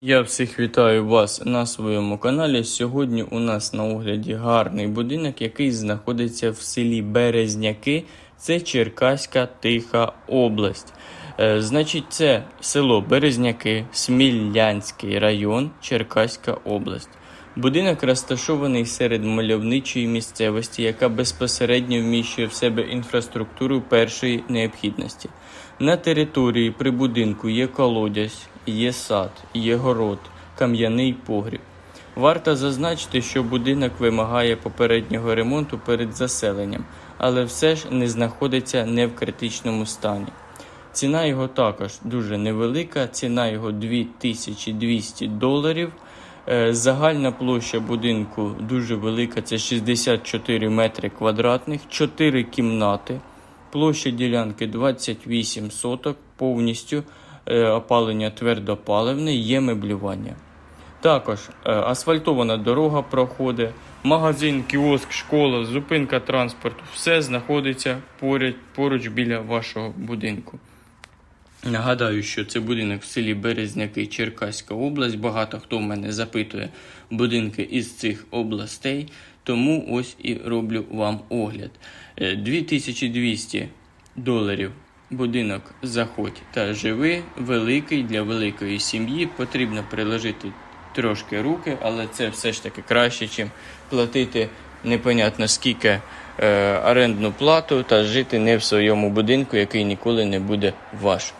Я всіх вітаю вас на своєму каналі. Сьогодні у нас на огляді гарний будинок, який знаходиться в селі Березняки. Це Черкаська Тиха область. Е, значить, це село Березняки, Смілянський район, Черкаська область. Будинок розташований серед мальовничої місцевості, яка безпосередньо вміщує в себе інфраструктуру першої необхідності. На території при будинку є колодязь, є сад, є город, кам'яний погріб. Варто зазначити, що будинок вимагає попереднього ремонту перед заселенням, але все ж не знаходиться не в критичному стані. Ціна його також дуже невелика, ціна його 2200 доларів. Е, Загальна площа будинку дуже велика, це 64 метри квадратних, 4 кімнати. Площа ділянки 28 соток, повністю е, опалення твердопаливне, є меблювання. Також е, асфальтована дорога проходить, магазин, кіоск, школа, зупинка транспорту. Все знаходиться поряд, поруч біля вашого будинку. Нагадаю, що це будинок в селі Березняки, Черкаська область. Багато хто в мене запитує будинки із цих областей, тому ось і роблю вам огляд. Е, 2200 доларів будинок заходь та живи, великий для великої сім'ї. Потрібно приложити трошки руки, але це все ж таки краще, ніж платити непонятно скільки е, орендну плату та жити не в своєму будинку, який ніколи не буде ваш.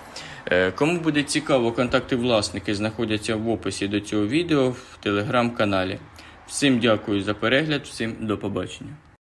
Е, Кому буде цікаво, контакти власники знаходяться в описі до цього відео в телеграм-каналі. Всім дякую за перегляд, всім до побачення.